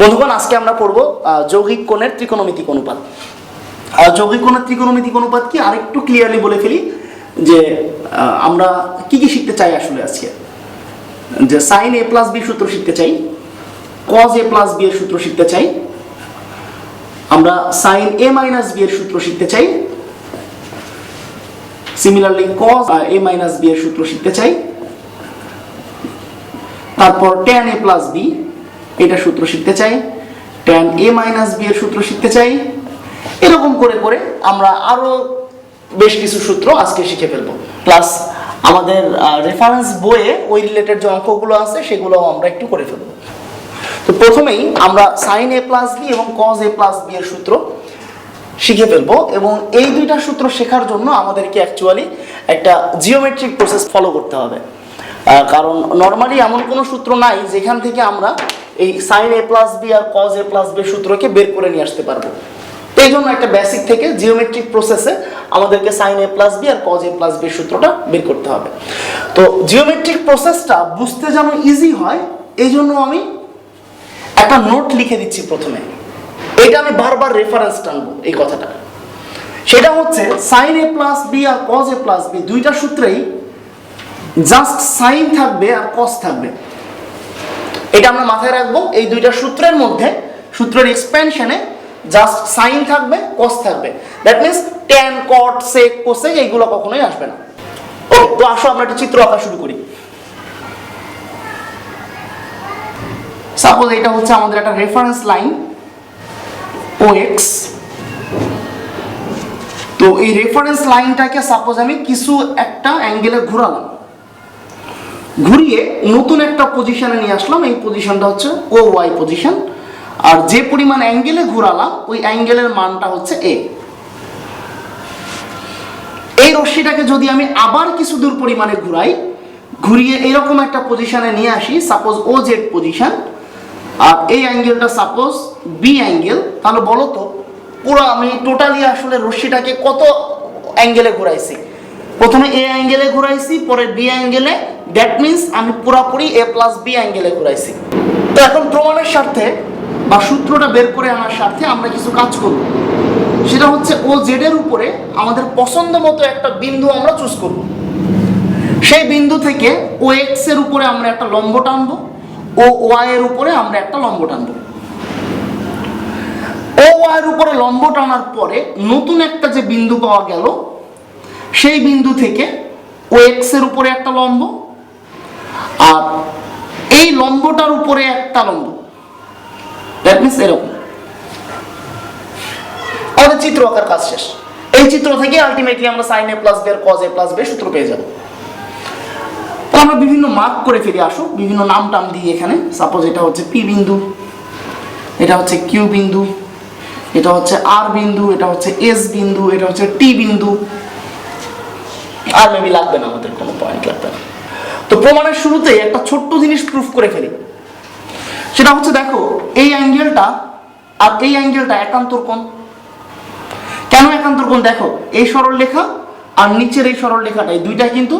বন্ধুগণ, আজকে আমরা পড়ব যৌগিক কোণের ত্রিকোণমিতিক অনুপাত। যৌগিক কোণের ত্রিকোণমিতিক অনুপাত কি? আরেকটু ক্লিয়ারলি বলে ফেলি যে আমরা কি কি শিখতে চাই আসলে আজকে? যে সাইন এ প্লাস বি সূত্র শিখতে চাই কজ এ প্লাস বি এর সূত্র শিখতে চাই, আমরা সাইন এ মাইনাস বি এর সূত্র শিখতে চাই similarly cos A minus B এর সূত্র শিখতে চাই, তারপর ট্যান এ প্লাস বি এটা সূত্র শিখতে চাই ট্যান এ মাইনাস বি এর সূত্র শিখতে চাই। এরকম করে করে আমরা আরও বেশ কিছু সূত্র আজকে শিখে ফেলব। প্লাস আমাদের রেফারেন্স বইয়ে ওই রিলেটেড যে অঙ্কগুলো আছে, সেগুলোও আমরা একটু করে ফেলব। তো প্রথমেই আমরা সাইন এ প্লাস বি এবং কজ এ প্লাস বি এর সূত্র শিখে ফেলব এবং এই দুইটা সূত্র শেখার জন্য আমাদেরকে অ্যাকচুয়ালি একটা জিওমেট্রিক প্রসেস ফলো করতে হবে। কারণ নর্মালি এমন কোনো সূত্র নাই যেখান থেকে আমরা এই সাইন এ প্লাস বি আর কজ এ প্লাস বি সূত্রকে বের করে নিয়ে আসতে পারব। এই জন্য একটা বেসিক থেকে জিওমেট্রিক প্রসেসে আমাদেরকে সাইন এ প্লাস বি আর কজ এ প্লাস বি সূত্রটা বের করতে হবে। তো জিওমেট্রিক প্রসেসটা বুঝতে যেন ইজি হয় এই জন্য আমি একটা নোট লিখে দিচ্ছি প্রথমে। এটা আমি বারবার রেফারেন্স টানবো এই কথাটা। সেটা হচ্ছে সাইন এ প্লাস বি আর কজ এ প্লাস বি দুইটা সূত্রেই জাস্ট সাইন থাকবে আর কস থাকবে। এটা আমরা মাথায় রাখব, এই দুইটা সূত্রের মধ্যে, সূত্রের এক্সপেনশনে জাস্ট সাইন থাকবে কস থাকবে। That means tan cot sec cosec এইগুলো কখনোই আসবে না। তো আসো, আমরা একটা চিত্র আঁকা শুরু করি। সাপোজ এটা হচ্ছে আমাদের একটা রেফারেন্স লাইন ও এক্স তো এই রেফারেন্স লাইনটাকে সাপোজ আমি কিছু একটা অ্যাঙ্গেলে ঘোরালাম। ঘুরিয়ে নতুন একটা পজিশনে নিয়ে আসলাম। এই পজিশনটা হচ্ছে ও ওয়াই পজিশন আর যে পরিমাণ অ্যাঙ্গেলে ঘোরালাম, ওই অ্যাঙ্গেলের মানটা হচ্ছে এ এই রশ্মিটাকে যদি আমি আবার কিছু দূর পরিমাণে ঘুরাই, ঘুরিয়ে এরকম একটা পজিশনে নিয়ে আসি সাপোজ ও জেড পজিশন আর এই অ্যাঙ্গেলটা সাপোজ বি অ্যাঙ্গেল তাহলে বলো তো, পুরো আমি টোটালি আসলে রশ্মিটাকে কত অ্যাঙ্গেলে ঘুরাইছি? প্রথমে এ অ্যাঙ্গেলে ঘুরাইছি, পরে বি অ্যাঙ্গেলে দ্যাট মিন্স আমি পুরাপুরি এ প্লাস বি অ্যাঙ্গেলে ঘুরাইছি। তো এখন প্রমাণের স্বার্থে বা সূত্রটা বের করে আনার স্বার্থে আমরা কিছু কাজ করব। সেটা হচ্ছে ও জেড এর উপরে আমাদের পছন্দ মতো একটা বিন্দু আমরা চুজ করব। সেই বিন্দু থেকে ও এক্সের উপরে আমরা একটা লম্ব টানবো ও ওয়াই এর উপরে আমরা একটা লম্ব টানবো। ও ওয়াই এর উপরে লম্ব টানার পরে নতুন একটা যে বিন্দু পাওয়া গেল সেই বিন্দু থেকে ও এক্সের উপরে একটা লম্ব আর এই লম্বটার উপরে একটা লম্ব। দ্যাট মিনস এরকম। আমাদের চিত্র আঁকার কাজ শেষ। এই চিত্র থেকে আলটিমেটলি আমরা সাইন এ প্লাস বি আর কজ এ প্লাস বি সূত্র পেয়ে যাব। আমরা বিভিন্ন মার্ক করে ফিরে আসো, বিভিন্ন নাম টাম দিই এখানে। সাপোজ এটা হচ্ছে পি বিন্দু, এটা হচ্ছে কিউ বিন্দু, এটা হচ্ছে আর বিন্দু, এটা হচ্ছে এস বিন্দু, এটা হচ্ছে টি বিন্দু। আর মেবি লাগবে না, আমাদের কোনো পয়েন্ট লাগবে না। তো প্রমাণের শুরুতেই একটা ছোট্ট জিনিস প্রুফ করে ফেলি। সেটা হচ্ছে দেখো, এই অ্যাঙ্গেলটা আর এই অ্যাঙ্গেলটা একান্তর কোণ। কেন একান্তর কোণ? দেখো, এই সরল রেখা আর নিচের এই সরল রেখাটা, এই দুইটা কিন্তু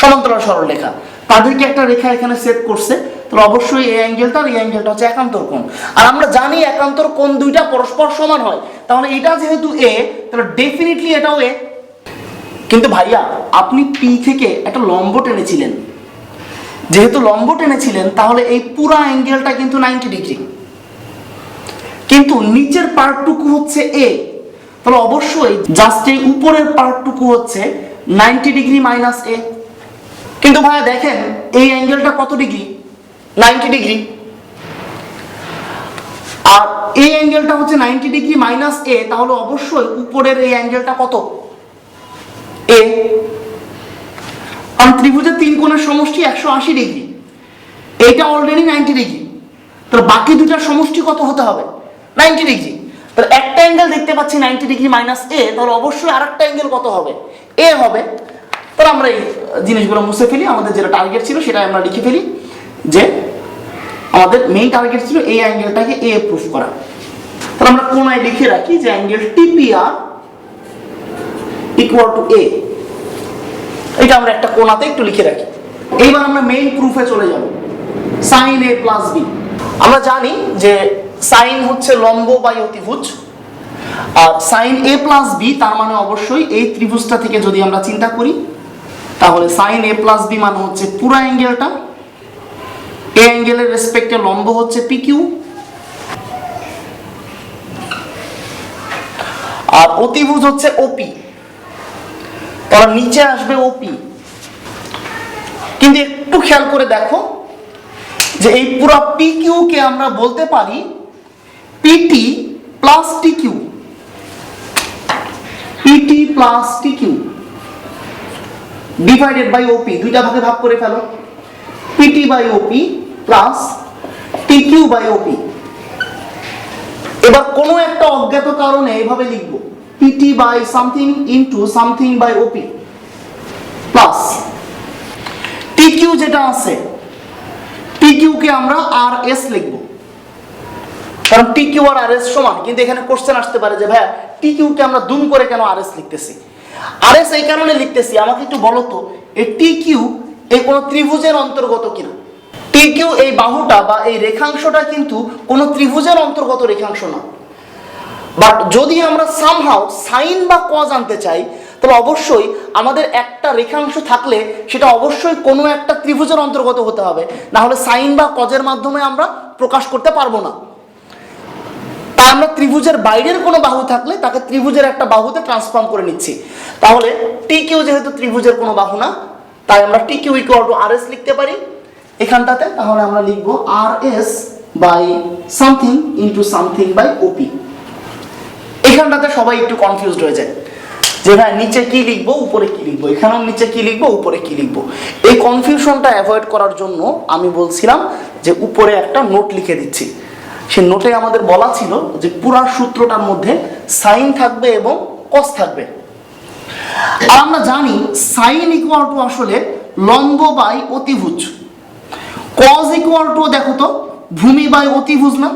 সমান্তরাল সরল লেখা তাদেরকে একটা রেখা এখানে সেট করছে, তাহলে অবশ্যই এই অ্যাঙ্গেলটা আর এই অ্যাঙ্গেলটা হচ্ছে একান্তর কোণ। আর আমরা জানি একান্তর কোণ দুইটা পরস্পর সমান হয়। তাহলে এটা যেহেতু এ তাহলে ডেফিনেটলি এটাও এ কিন্তু ভাইয়া, আপনি পি থেকে একটা লম্ব টেনেছিলেন যেহেতু লম্ব টেনেছিলেন তাহলে এই পুরো অ্যাঙ্গেলটা কিন্তু নাইনটি ডিগ্রি কিন্তু নিচের পার্টটুকু হচ্ছে এ তাহলে অবশ্যই জাস্ট এই উপরের পার্টটুকু হচ্ছে নাইনটি ডিগ্রি মাইনাস এ কিন্তু ভাইয়া, দেখেন, এই অ্যাঙ্গেলটা কত ডিগ্রি নাইনটি ডিগ্রি আর এই অ্যাঙ্গেলটা হচ্ছে নাইনটি ডিগ্রি মাইনাস এ তাহলে অবশ্যই উপরের এই অ্যাঙ্গেলটা কত? এ কারণ ত্রিভুজের তিন কোণের সমষ্টি একশো আশি ডিগ্রি। এইটা অলরেডি নাইনটি ডিগ্রি। তাহলে বাকি দুটার সমষ্টি কত হতে হবে? Ninety degree. তাহলে একটা অ্যাঙ্গেল দেখতে পাচ্ছি নাইনটি ডিগ্রি মাইনাস এ তাহলে অবশ্যই আর একটা অ্যাঙ্গেল কত হবে? এ হবে। তাহলে আমরা এই জিনিসগুলো মুছে ফেলি। আমাদের যেটা টার্গেট ছিল সেটা আমরা লিখে ফেলি যে আমাদের মেইন টার্গেট ছিল এই অ্যাঙ্গেলটাকে এ প্রুফ করা। তাহলে আমরা কোনায় লিখে রাখি যে angle TPR equal to A এটা আমরা একটা কোনাতে একটু লিখে রাখি। এইবার আমরা মেইন প্রুফে চলে যাব। সাইন এ প্লাস বি আমরা জানি যে সাইন হচ্ছে লম্ব বাই অতিভুজ। আর সাইন এ প্লাস বি তার মানে অবশ্যই এই ত্রিভুজটা থেকে যদি আমরা চিন্তা করি তাহলে সাইন এ প্লাস বি মানে হচ্ছে পুরো অ্যাঙ্গেলটা এ অ্যাঙ্গেলের রেসপেক্টে লম্ব হচ্ছে পি কিউ আর অতিভুজ হচ্ছে ওপি তার নিচে আসবে ওপি কিন্তু একটু খেয়াল করে দেখো যে এই পুরো পি কে আমরা বলতে পারি PT plus T Q PT plus T Q divided by OP দুইটা ভাগে ভাগ করে ফেলো। PT by OP plus T Q by OP এবার কোনো একটা অজ্ঞাত কারণে এইভাবে লিখব। By something into something by OP plus T Q যেটা আছে টি কে আমরা এস লিখব। কারণ কিউ আর এস সমান, কিন্তু এখানে কোশ্চেন আসতে পারে যে, ভাইয়া টি কে আমরা দুম করে কেন এস লিখতেছি? এস এই কারণে লিখতেছি, আমাকে একটু বলো তো, এই কিউ এই কোনো ত্রিভুজের অন্তর্গত কিনা? কিউ এই বাহুটা বা এই রেখাংশটা কিন্তু কোনো ত্রিভুজের অন্তর্গত রেখাংশ না। বাট যদি আমরা সামহাও সাইন বা কজ আনতে চাই, তবে অবশ্যই আমাদের একটা রেখাংশ থাকলে সেটা অবশ্যই কোনো একটা ত্রিভুজের অন্তর্গত হতে হবে। না হলে সাইন বা কজের মাধ্যমে আমরা প্রকাশ করতে পারব না। তাই আমরা ত্রিভুজের বাইরের কোনো বাহু থাকলে তাকে ত্রিভুজের একটা বাহুতে ট্রান্সফর্ম করে নিচ্ছি। তাহলে টি কিউ যেহেতু ত্রিভুজের কোনো বাহু না, তাই আমরা T Q equal to R S লিখতে পারি। এখানটাতে তাহলে আমরা লিখব R S by something into something by OP এখানটাতে সবাই একটু কনফিউজড হয়ে যায়। যে ভাই, নিচে কি লিখব, উপরে কি লিখব? এখানেও নিচে কি লিখব, উপরে কি লিখব? এই কনফিউশনটা অ্যাভয়েড করার জন্য আমি বলছিলাম যে উপরে একটা নোট লিখে দিচ্ছি। সে নোটে আমাদের বলা ছিল যে পুরা সূত্রটার মধ্যে সাইন থাকবে এবং কস থাকবে। আর আমরা জানি সাইন ইকুয়াল টু আসলে লম্ব বাই অতিভুজ। কজ ইকুয়াল টু দেখো তো, ভূমি বাই অতিভুজ না?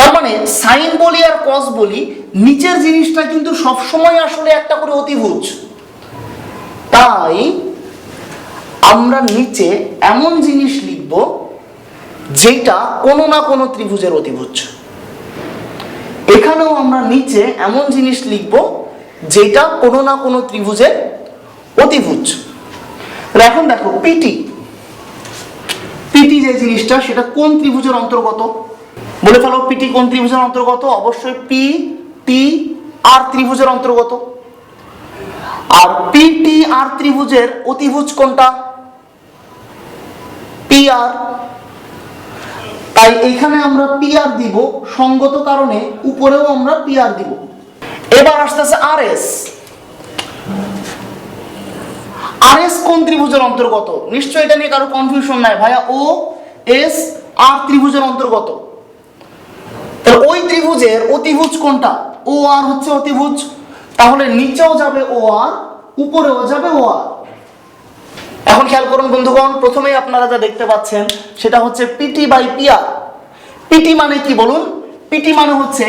তার মানে সাইন বলি আর কস বলি, নিচের জিনিসটা কিন্তু সবসময় আসলে একটা করে অতিভুজ। তাই আমরা নিচে এমন জিনিস লিখব যেটা কোনো না কোনো ত্রিভুজের অতিভুজ। এখানেও আমরা নিচে এমন জিনিস লিখব যেটা কোনো না কোনো ত্রিভুজের অতিভুজ। এখন দেখো, পিটি। পিটি যে জিনিসটা, সেটা কোন ত্রিভুজের অন্তর্গত? বলে ফেলো পিটি কোন ত্রিভুজের অন্তর্গত? অবশ্যই পি টি আর ত্রিভুজের অন্তর্গত। আর পি টি আর ত্রিভুজের অতিভুজ কোনটা? পি আর তাই এখানে আমরা পি আর দিব, সঙ্গত কারণে উপরেও আমরা পি আর দিব। এবার আসতেছে আর এস আর এস কোন ত্রিভুজের অন্তর্গত? নিশ্চয়ই এটা নিয়ে কারও কনফিউশন নাই। ভাইয়া ও এস আর ত্রিভুজের অন্তর্গত। তাহলে ওই ত্রিভুজের অতিভুজ কোনটা? ও আর হচ্ছে অতিভুজ। তাহলে নিচেও যাবে ও আর, উপরেও যাবে ও আর। এখন খেয়াল করুন বন্ধুগণ, প্রথমেই আপনারা যা দেখতে পাচ্ছেন, সেটা হচ্ছে পিটি বাই পিআর পিটি মানে কি বলুন? পিটি মানে হচ্ছে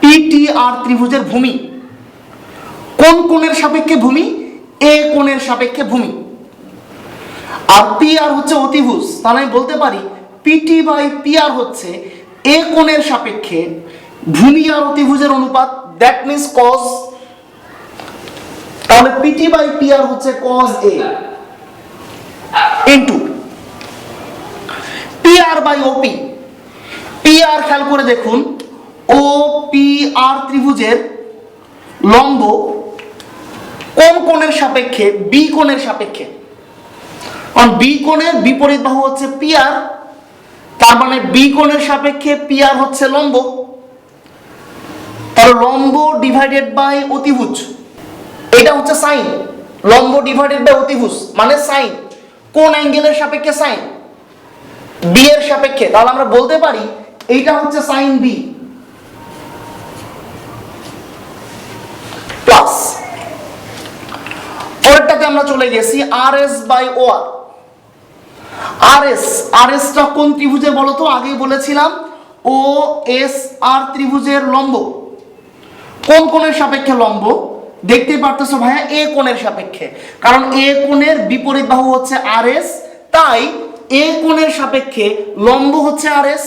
পিটি আর ত্রিভুজের ভূমি। কোন কোণের সাপেক্ষে ভূমি? এ কোণের সাপেক্ষে ভূমি। আর পি আর হচ্ছে অতিভুজ। তাহলে আমি বলতে পারি পিটি বাই পি আর হচ্ছে এ কোণের সাপেক্ষে ভূমি আর অতিভুজের অনুপাত দ্যাট মিনস কজ তাহলে পিটি বাই পি আর হচ্ছে cos A into P R by OP P R খেয়াল করে দেখুন ও পি আর ত্রিভুজের লম্ব কোন কোণের সাপেক্ষে? বি কোণের সাপেক্ষে। কারণ বি কোণের বিপরীত বাহু হচ্ছে পি আর তার মানে বি কোণের সাপেক্ষে পি আর হচ্ছে লম্ব। তাহলে লম্ব ডিভাইডেড বাই অতিভুজ। এটা হচ্ছে সাইন লম্ব ডিভাইডেড বাই অতিভুজ মানে সাইন কোন অ্যাঙ্গেলের সাপেক্ষে সাইন বি এর সাপেক্ষে। তাহলে আমরা বলতে পারি এইটা হচ্ছে সাইন বি প্লাস পরেরটাতে আমরা চলে গেছি R S by O R R S R এসটা কোন ত্রিভুজের বলো তো আগেই বলেছিলাম, ও এস আর ত্রিভুজের লম্ব। কোন কোণের সাপেক্ষে লম্ব? দেখতে পারতেছো ভাইয়া, এ কোণের সাপেক্ষে। কারণ এ কোণের বিপরীত বাহু হচ্ছে আর এস তাই এ কোণের সাপেক্ষে লম্ব হচ্ছে আর এস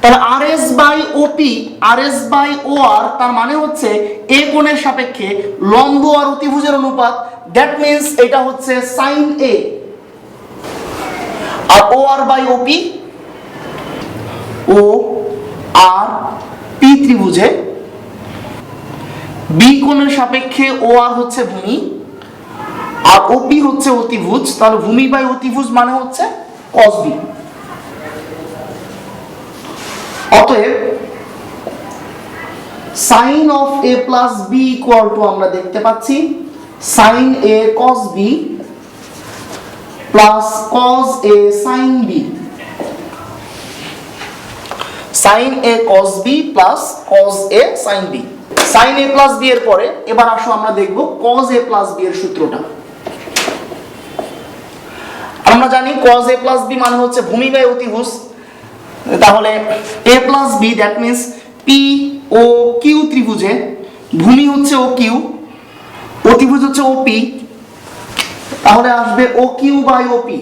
তাহলে R by OP R S by O R তার মানে হচ্ছে এ কোণের সাপেক্ষে লম্ব আর অতিভুজের অনুপাত। দ্যাট মিন্স এটা হচ্ছে sine A R O R by OP O R P ত্রিভুজে B কোণের সাপেক্ষে ও আর হচ্ছে ভূমি, আর ওপি হচ্ছে অতিভুজ তাহলে ভূমি বাই অতিভুজ মানে হচ্ছে cos বি অতএব sine of A plus B equal to আমরা দেখতে পাচ্ছি sine A cos B plus cos A sine B sine A cos B plus cos A sine B sine A plus B এর পরে, এবার আসো আমরা দেখব কস এ প্লাস বি এর সূত্রটা। আমরা জানি cos a প্লাস বি মানে হচ্ছে ভূমি বাই অতিভুজ। তাহলে a plus B that means P O Q ত্রিভুজে, ভূমি হচ্ছে ও কিউ অতিভুজ হচ্ছে ও পি তাহলে আসবে O Q by O P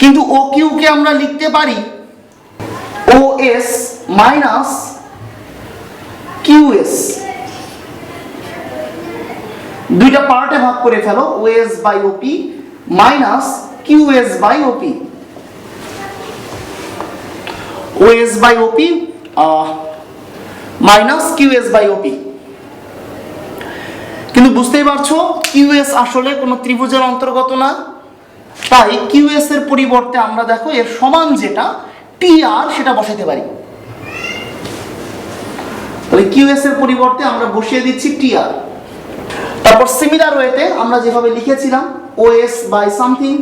কিন্তু ও কিউকে আমরা লিখতে পারি O S minus Q S দুইটা পার্টে ভাগ করে ফেলো OS by OP minus Q QS by OP OS by OP minus QS by OP কিন্তু বুঝতেই পারছ কিউএস আসলে কোনো ত্রিভুজের অন্তর্গত না। তাই কিউএস এর পরিবর্তে আমরা দেখো এর সমান যেটা টি আর সেটা বসাতে পারি। তাহলে কিউএস এর পরিবর্তে আমরা বসিয়ে দিচ্ছি টি আর তারপর সিমিলার ওয়েতে আমরা যেভাবে লিখেছিলাম OS by something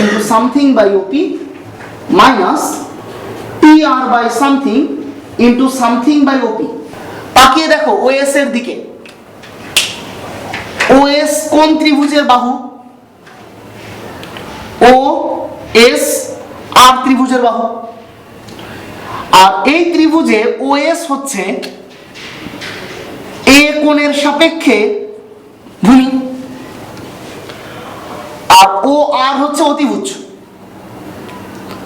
into something by OP minus T R by something into something by OP তাকিয়ে দেখো ওএস এর দিকে। ওএস কোন ত্রিভুজের বাহু? ও এস আর ত্রিভুজের বাহু। আর এই ত্রিভুজে ওএস হচ্ছে এ কোণের সাপেক্ষে ভূমি। আর ও আর হচ্ছে অতিভুজ।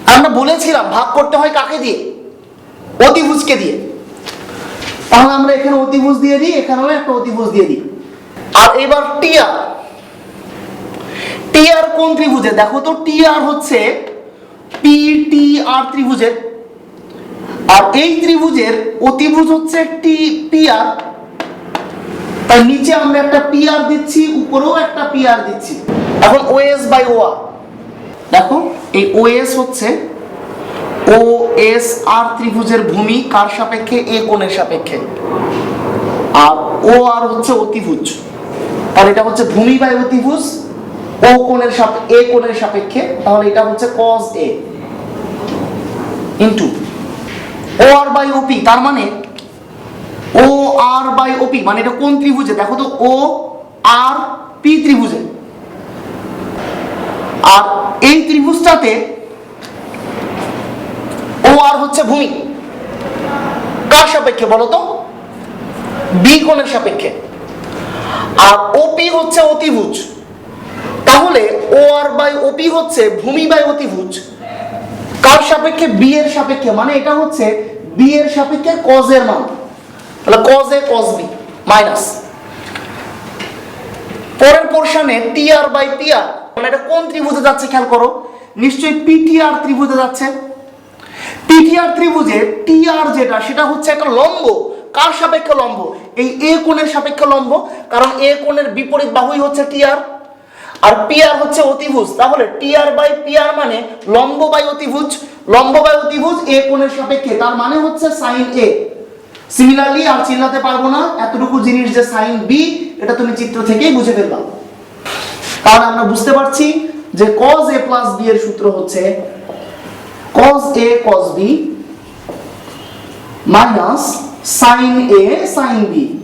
আমরা বলেছিলাম ভাগ করতে হয় কাকে দিয়ে? অতিভুজকে দিয়ে। তাহলে আমরা এখানে অতিভুজ দিয়ে দিই, এখানেও একটা অতিভুজ দিয়ে দিই। আর এবার টিআর টিআর কোন ত্রিভুজে দেখো তো টিআর হচ্ছে পি টি আর ত্রিভুজের। আর এই ত্রিভুজের অতিভুজ হচ্ছে টি পি আর নিচে আমরা একটা পিআর দিচ্ছি, উপরেও একটা পিআর দিচ্ছি। এখন ওএস বাই ওআর দেখো, এই ওএস হচ্ছে ও এস আর ত্রিভুজের ভূমি কার সাপেক্ষে? এ কোণের সাপেক্ষে। আর ও আর হচ্ছে অতিভুজ। আর এটা হচ্ছে ভূমি বাই অতিভুজ ও কোণের সাপে, এ কোণের সাপেক্ষে, তাহলে এটা হচ্ছে cos A into O R by OP তার মানে ও আর বাই ওপি মানে এটা কোন ত্রিভুজে? দেখো তো ও আর পি ত্রিভুজে। আর এই ত্রিভুজটাতে ও আর হচ্ছে ভূমি। কার সাপেক্ষে বলো তো? বি কোণের সাপেক্ষে। আর ওপি হচ্ছে অতিভুজ। তাহলে ও আর বাই ওপি হচ্ছে ভূমি বাই অতিভুজ। কার সাপেক্ষে? বি এর সাপেক্ষে। মানে এটা হচ্ছে বি এর সাপেক্ষে কজ এর মান। তাহলে cos A cos B minus পরের পোর্শনে টি আর বাই পি আর মানে এটা কোন ত্রিভুজে যাচ্ছে খেয়াল করো। নিশ্চয়ই পিটিআর ত্রিভুজে যাচ্ছে। পিটিআর ত্রিভুজে টিআর যেটা, সেটা হচ্ছে একটা লম্ব। কার সাপেক্ষে লম্ব? এই এ কোণের সাপেক্ষে লম্ব, কারণ এ কোণের বিপরীত বাহুই হচ্ছে টিআর আর পিআর হচ্ছে অতিভুজ। তাহলে টিআর বাই পিআর মানে লম্ব বাই অতিভুজ। লম্ব বাই অতিভুজ এ কোণের সাপেক্ষে, তার মানে হচ্ছে সাইন এ সিমিলারলি আর চিল্লাতে পারব না, এতটুকু জিনিস যে সাইন বি এটা তুমি চিত্র থেকেই বুঝে ফেলবা। তাহলে আমরা বুঝতে পারছি যে cos a প্লাস বি এর সূত্র হচ্ছে cos a cos b minus sin A, sin B.